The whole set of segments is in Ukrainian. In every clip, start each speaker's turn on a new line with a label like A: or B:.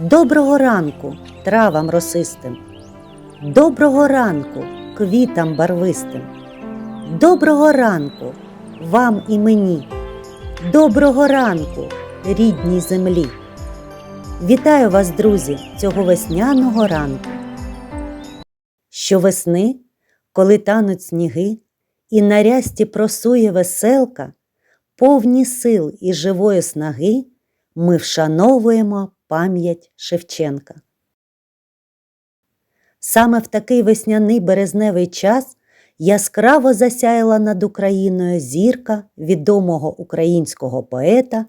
A: Доброго ранку травам росистим, доброго ранку квітам барвистим, доброго ранку вам і мені, доброго ранку рідній землі. Вітаю вас, друзі, цього весняного ранку. Щовесни, коли тануть сніги, і на рясті просує веселка, повні сил і живої снаги, ми вшановуємо пам'ять Шевченка. Саме в такий весняний березневий час яскраво засяяла над Україною зірка відомого українського поета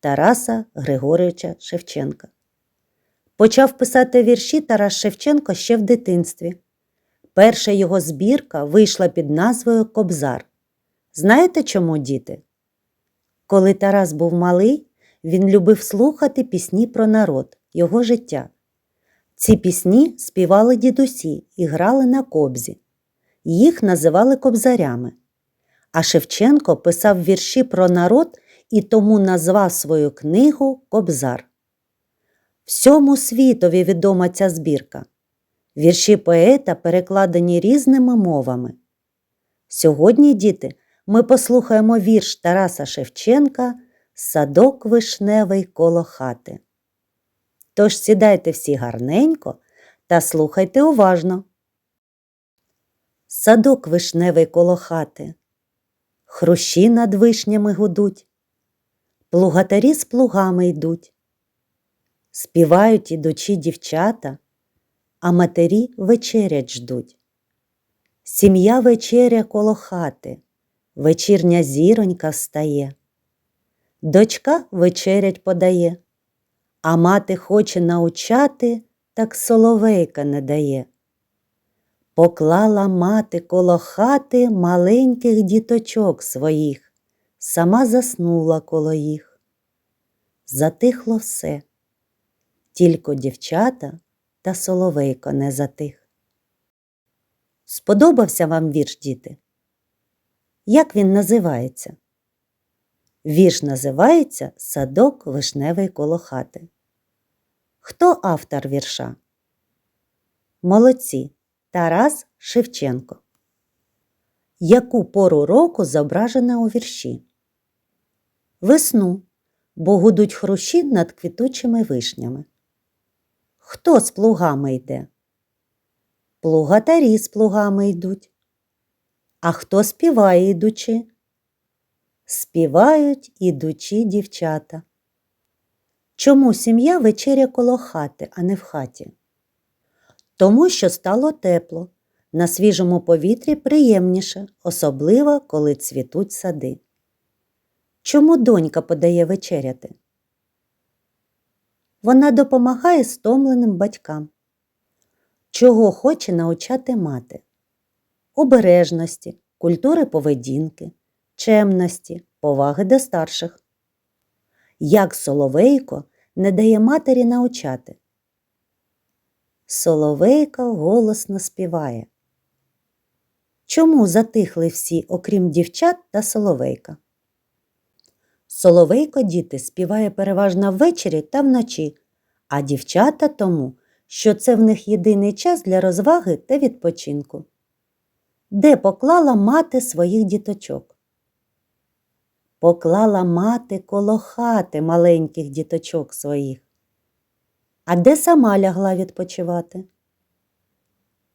A: Тараса Григоровича Шевченка. Почав писати вірші Тарас Шевченко ще в дитинстві. Перша його збірка вийшла під назвою Кобзар. Знаєте чому, діти? Коли Тарас був малий, він любив слухати пісні про народ, його життя. Ці пісні співали дідусі і грали на кобзі. Їх називали кобзарями. А Шевченко писав вірші про народ і тому назвав свою книгу Кобзар. Всьому світові відома ця збірка. Вірші поета перекладені різними мовами. Сьогодні, діти, ми послухаємо вірш Тараса Шевченка Садок вишневий коло хати. Тож сідайте всі гарненько та слухайте уважно. Садок вишневий коло хати, хрущі над вишнями гудуть, плугатарі з плугами йдуть, співають ідучі дівчата, а матері вечерять ждуть. Сім'я вечеря коло хати, вечірня зіронька встає. Дочка вечерять подає, а мати хоче научати, так соловейка не дає. Поклала мати коло хати маленьких діточок своїх, сама заснула коло їх. Затихло все, тільки дівчата та соловейко не затих. Сподобався вам вірш, діти? Як він називається? Вірш називається Садок вишневий коло хати. Хто автор вірша? Молодці Тарас Шевченко. Яку пору року зображена у вірші? Весну, бо гудуть хрущі над квітучими вишнями. Хто з плугами йде? Плугатарі з плугами йдуть. А хто співає йдучи? Співають ідучі дівчата. Чому сім'я вечеря коло хати, а не в хаті? Тому що стало тепло, на свіжому повітрі приємніше, особливо коли цвітуть сади. Чому донька подає вечеряти? Вона допомагає стомленим батькам. Чого хоче навчати мати? Обережності, культури поведінки, чемності, поваги до старших. Як Соловейко не дає матері научати. Соловейко голосно співає. Чому затихли всі, окрім дівчат та Соловейка? Соловейко діти співає переважно ввечері та вночі, а дівчата тому, що це в них єдиний час для розваги та відпочинку. Де поклала мати своїх діточок? Поклала мати коло хати маленьких діточок своїх. А де сама лягла відпочивати?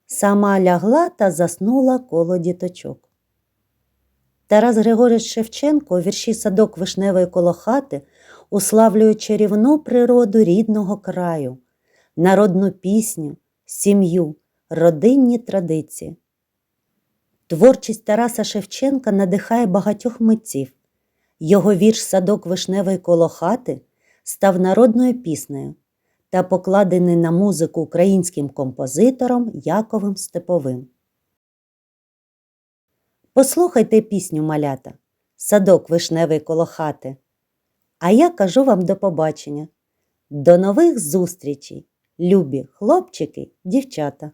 A: Сама лягла та заснула коло діточок. Тарас Григорович Шевченко у вірші Садок вишневої коло хати уславлює чарівну природу рідного краю, народну пісню, сім'ю, родинні традиції. Творчість Тараса Шевченка надихає багатьох митців. Його вірш Садок вишневий коло хати став народною піснею та покладений на музику українським композитором Яковим Степовим. Послухайте пісню малята Садок вишневий коло хати. А я кажу вам до побачення. До нових зустрічей, любі хлопчики, дівчата.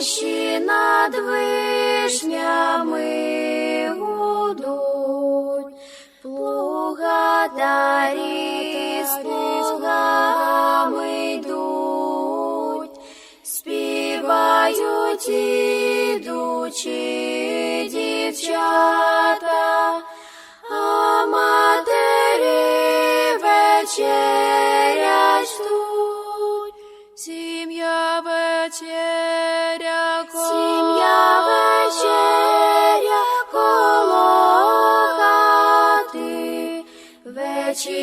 B: Кущі над вишнями гудуть, плугатарі з плугами йдуть, співають ідучі дівчата, а матері вечерять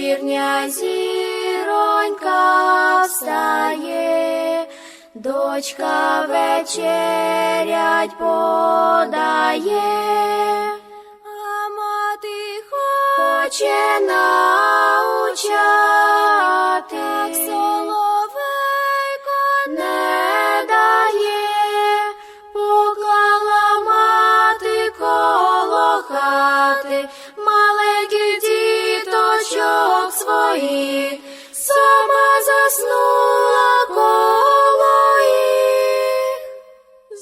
B: вечірня зіронька встає, дочка вечерять подає, а мати хоче научати, своїх, сама заснула коло їх.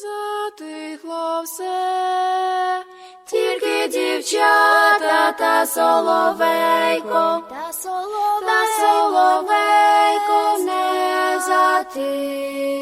C: затихло все,
B: Тільки дівчата та соловейко, та соловейко, та соловейко не затих.